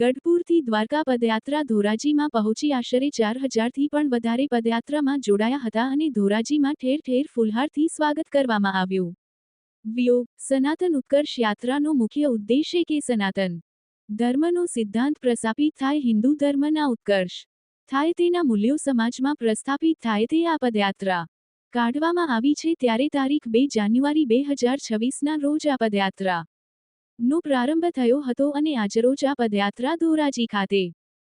ગઢપુરથી દ્વારકા પદયાત્રા ધોરાજીમાં પહોંચી આશરે ચાર હજારથી પણ વધારે પદયાત્રામાં જોડાયા હતા અને ધોરાજીમાં ઠેર ઠેર ફુલહારથી સ્વાગત કરવામાં આવ્યું. વ્યો, સનાતન ઉત્કર્ષ યાત્રાનો મુખ્ય ઉદ્દેશ્ય કે સનાતન? ધર્મનો સિદ્ધાંત પ્રસ્થાપિત થાય હિન્દુ ધર્મના ઉત્કર્ષ. થાય તેના મૂલ્યો સમાજમાં પ્રસ્થાપિત થાય તે આ પદયાત્રા. કાઢવામાં આવી છે ત્યારે તારીખ બે જાન્યુઆરી બે હજાર છવ્વીસના રોજ આ પદયાત્રા. નો પ્રારંભ થયો હતો અને આજરોજ આ પદયાત્રા ધોરાજી ખાતે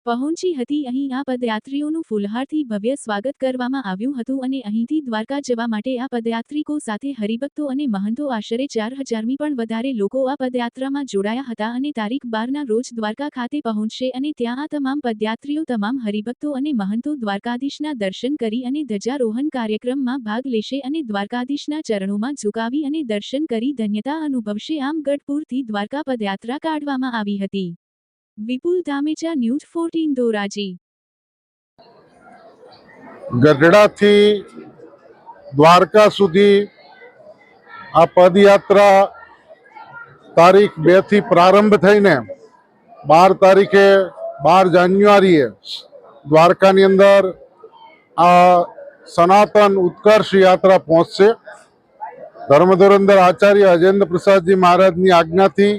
પહોંચી હતી. અહીં આ પદયાત્રીઓનું ફુલહારથી ભવ્ય સ્વાગત કરવામાં આવ્યું હતું અને અહીંથી દ્વારકા જવા માટે આ પદયાત્રિકો સાથે હરિભક્તો અને મહંતો આશરે ચાર હજારમી પણ વધારે લોકો આ પદયાત્રામાં જોડાયા હતા અને તારીખ બારના રોજ દ્વારકા ખાતે પહોંચશે અને ત્યાં આ તમામ પદયાત્રીઓ, તમામ હરિભક્તો અને મહંતો દ્વારકાધીશના દર્શન કરી અને ધ્વજારોહણ કાર્યક્રમમાં ભાગ લેશે અને દ્વારકાધીશના ચરણોમાં ઝુકાવી અને દર્શન કરી ધન્યતા અનુભવશે. આમ ગઢપુરથી દ્વારકા પદયાત્રા કાઢવામાં આવી હતી. Vipul Dhamecha news fourteen Dhoraji. ગઢડાથી Dwarka સુધી આ પદયાત્રા તારીખ બેથી પ્રારંભ થઈને બાર તારીખે બાર જાન્યુઆરીએ દ્વારકાની અંદર આ સનાતન ઉત્કર્ષ યાત્રા પહોંચશે. ધર્મધુરંદર આચાર્ય અજેન્દ્ર પ્રસાદજી મહારાજની આજ્ઞાથી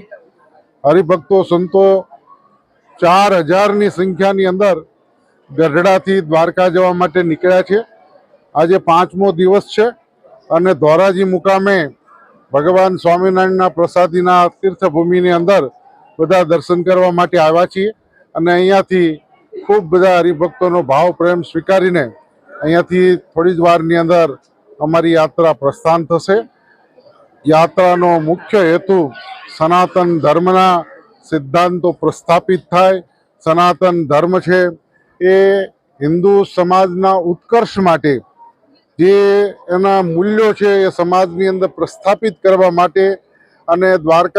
હરિભક્તો, સંતો ચાર હજારની સંખ્યાની અંદર ગઢડાથી દ્વારકા જવા માટે નીકળ્યા છે. આજે પાંચમો દિવસ છે અને ધોરાજી મુકામે ભગવાન સ્વામિનારાયણના પ્રસાદીના તીર્થભૂમિની અંદર બધા દર્શન કરવા માટે આવ્યા છીએ અને અહીંયાથી ખૂબ બધા હરિભક્તોનો ભાવ પ્રેમ સ્વીકારીને અહીંયાથી થોડી જ વારની અંદર અમારી યાત્રા પ્રસ્થાન થશે. યાત્રાનો મુખ્ય હેતુ સનાતન ધર્મના સિદ્ધાંતો પ્રસ્થાપિત થાય, સનાતન ધર્મ છે, એ હિન્દુ સમાજના ઉત્કર્ષ માટે, જે એના મૂલ્યો છે એ સમાજની અંદર પ્રસ્થાપિત કરવા માટે અને દ્વારકા